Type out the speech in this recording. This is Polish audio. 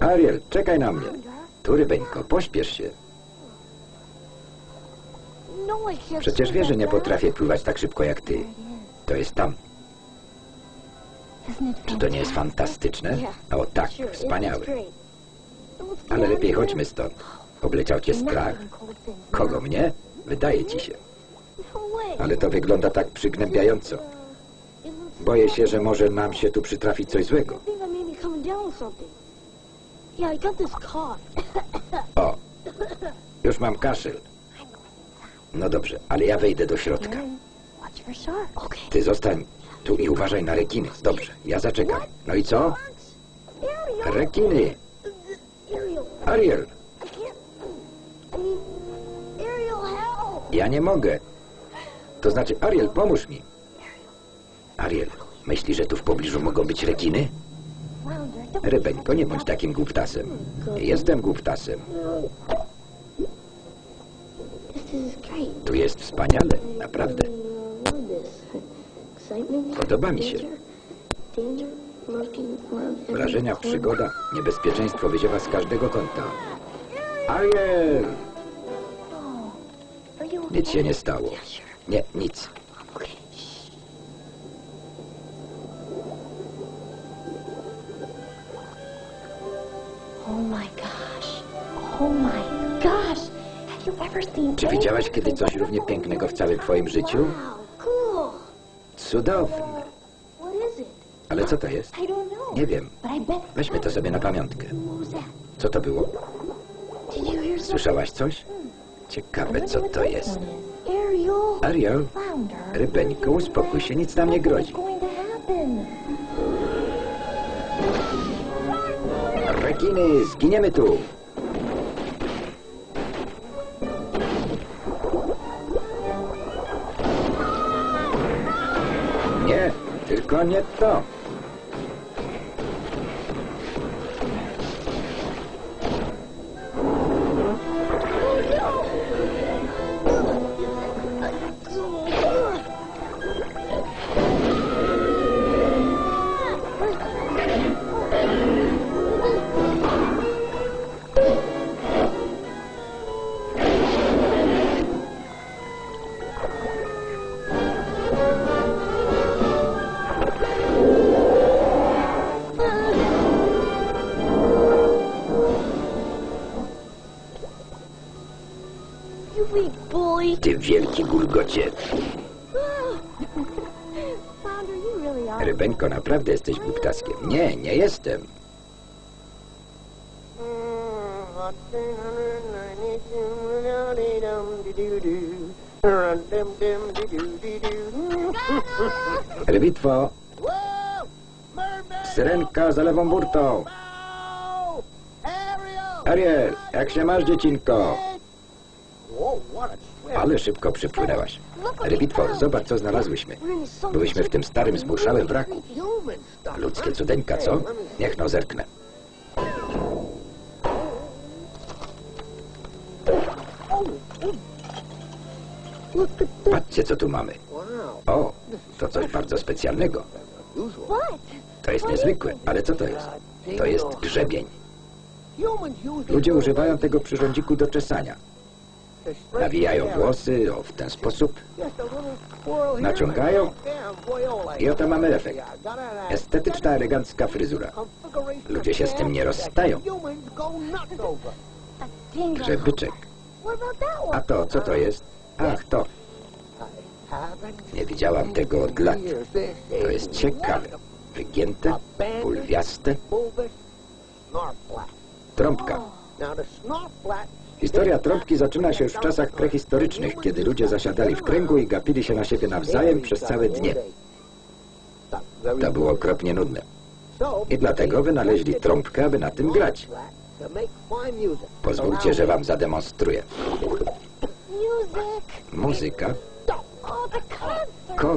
Ariel, czekaj na mnie. Tu, rybeńko, pośpiesz się. Przecież wiesz, że nie potrafię pływać tak szybko jak ty. To jest tam. Czy to nie jest fantastyczne? O tak, wspaniałe. Ale lepiej chodźmy stąd. Obleciał cię strach. Kogo mnie? Wydaje ci się. Ale to wygląda tak przygnębiająco. Boję się, że może nam się tu przytrafić coś złego. Yeah, I got this cough. O, już mam kaszel. No dobrze, ale ja wejdę do środka. Watch for sharks. Okay. Ty zostań tu i uważaj na rekiny. Dobrze, ja zaczekam. No i co? Ariel! Rekiny! Ariel! Ariel, I can't. I mean, Ariel, help! ja nie mogę. To znaczy, Ariel, pomóż mi. Ariel, myślisz, że tu w pobliżu mogą być rekiny? Rybeńko, nie bądź takim głuptasem. Jestem głuptasem. Tu jest wspaniale, naprawdę. Podoba mi się. Wrażenia, przygoda, niebezpieczeństwo wyziewa z każdego kąta. Ariel! Nic się nie stało. Nie, nic. My gosh. Oh my gosh. Have you ever seen Czy widziałaś kiedy coś równie pięknego w całym twoim życiu? Wow, cool. Cudowne. What is it? Ale co to jest? I don't know. Nie wiem. But I bet. Weźmy to sobie na pamiątkę. That? Co to było? Did you hear something? Słyszałaś coś? Ciekawe, co to jest. Ariel. Ariel, Flounder. rybeńko, uspokój się, nic nam nie grozi. Zginiemy tu! Nie, tylko nie to. Bully. Ty wielki gulgocie. Rybeńko, naprawdę jesteś głuptaskiem. Nie, nie jestem. Rybitwo, syrenka za lewą burtą. Ariel, jak się masz, dziecinko? Ale szybko przypłynęłaś. Rybitwo, zobacz, co znalazłyśmy. Byłyśmy w tym starym, zmuszałym wraku. Ludzkie cudeńka, co? Niech no zerknę. Patrzcie, co tu mamy. O, to coś bardzo specjalnego. To jest niezwykłe, ale co to jest? To jest grzebień. Ludzie używają tego przyrządziku do czesania. Nawijają włosy, o, w ten sposób. Naciągają i oto mamy efekt. Estetyczna, elegancka fryzura. Ludzie się z tym nie rozstają. Grzebyczek. A to, co to jest? Ach, to. Nie widziałam tego od lat. To jest ciekawe. Wygięte, pulwiaste. Trąbka. Historia trąbki zaczyna się już w czasach prehistorycznych, kiedy ludzie zasiadali w kręgu i gapili się na siebie nawzajem przez całe dnie. To było okropnie nudne. I dlatego wynaleźli trąbkę, aby na tym grać. Pozwólcie, że wam zademonstruję. Muzyka, Oh, kon